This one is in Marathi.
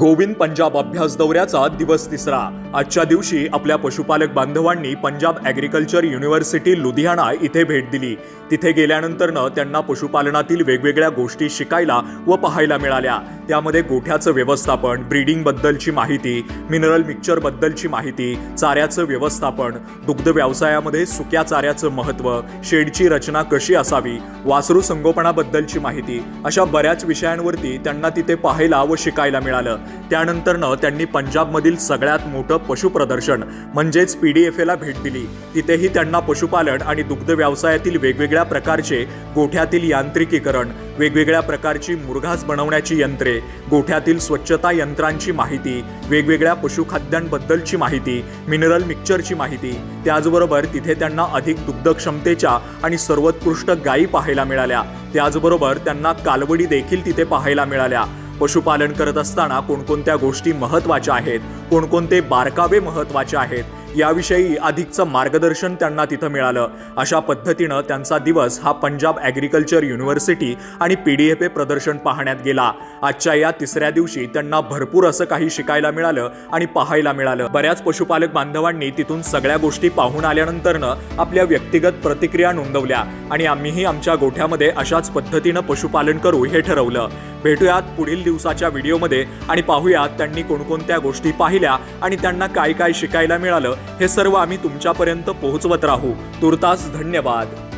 गोविंद पंजाब अभ्यास दौऱ्याचा दिवस तिसरा. आजच्या दिवशी आपल्या पशुपालक बांधवांनी पंजाब ॲग्रिकल्चर युनिव्हर्सिटी लुधियाना इथे भेट दिली. तिथे गेल्यानंतरनं त्यांना पशुपालनातील वेगवेगळ्या गोष्टी शिकायला व पाहायला मिळाल्या. त्यामध्ये गोठ्याचं व्यवस्थापन ब्रीडिंगबद्दलची माहिती मिनरल मिक्सचरबद्दलची माहिती चाऱ्याचं व्यवस्थापन दुग्ध व्यवसायामध्ये सुक्या चाऱ्याचं महत्त्व शेडची रचना कशी असावी वासरू संगोपनाबद्दलची माहिती अशा बऱ्याच विषयांवरती त्यांना तिथे पाहायला व शिकायला मिळालं. त्यानंतरनं त्यांनी पंजाबमधील सगळ्यात मोठं पशुप्रदर्शन म्हणजेच पी डी एफ एला भेट दिली. तिथेही त्यांना पशुपालन आणि दुग्ध व्यवसायातील वेगवेगळ्या प्रकारचे गोठ्यातील यांत्रिकीकरण वेगवेगळ्या प्रकारची मुरघास बनवण्याची यंत्रे गोठ्यातील स्वच्छता यंत्रांची माहिती वेगवेगळ्या पशुखाद्यांबद्दलची माहिती मिनरल मिक्सरची माहिती. त्याचबरोबर तिथे त्यांना अधिक दुग्धक्षमतेच्या आणि सर्वोत्कृष्ट गायी पाहायला मिळाल्या. त्याचबरोबर त्यांना कालवडी देखील तिथे पाहायला मिळाल्या. पशुपालन करत असताना कोणकोणत्या गोष्टी महत्त्वाच्या आहेत कोणकोणते बारकावे महत्त्वाचे आहेत याविषयी अधिकचं मार्गदर्शन त्यांना तिथं मिळालं. अशा पद्धतीनं त्यांचा दिवस हा पंजाब ॲग्रिकल्चर युनिव्हर्सिटी आणि पी डी एफ ए प्रदर्शन पाहण्यात गेला. आजच्या या तिसऱ्या दिवशी त्यांना भरपूर असं काही शिकायला मिळालं आणि पाहायला मिळालं. बऱ्याच पशुपालक बांधवांनी तिथून सगळ्या गोष्टी पाहून आल्यानंतरनं आपल्या व्यक्तिगत प्रतिक्रिया नोंदवल्या आणि आम्हीही आमच्या गोठ्यामध्ये अशाच पद्धतीनं पशुपालन करू हे ठरवलं. भेटूयात पुढील दिवसाच्या व्हिडिओमध्ये आणि पाहूयात त्यांनी कोणकोणत्या गोष्टी पाहिल्या आणि त्यांना काय काय शिकायला मिळालं हे सर्व आम्ही तुमच्यापर्यंत पोहोचवत राहू. तुर्तास धन्यवाद.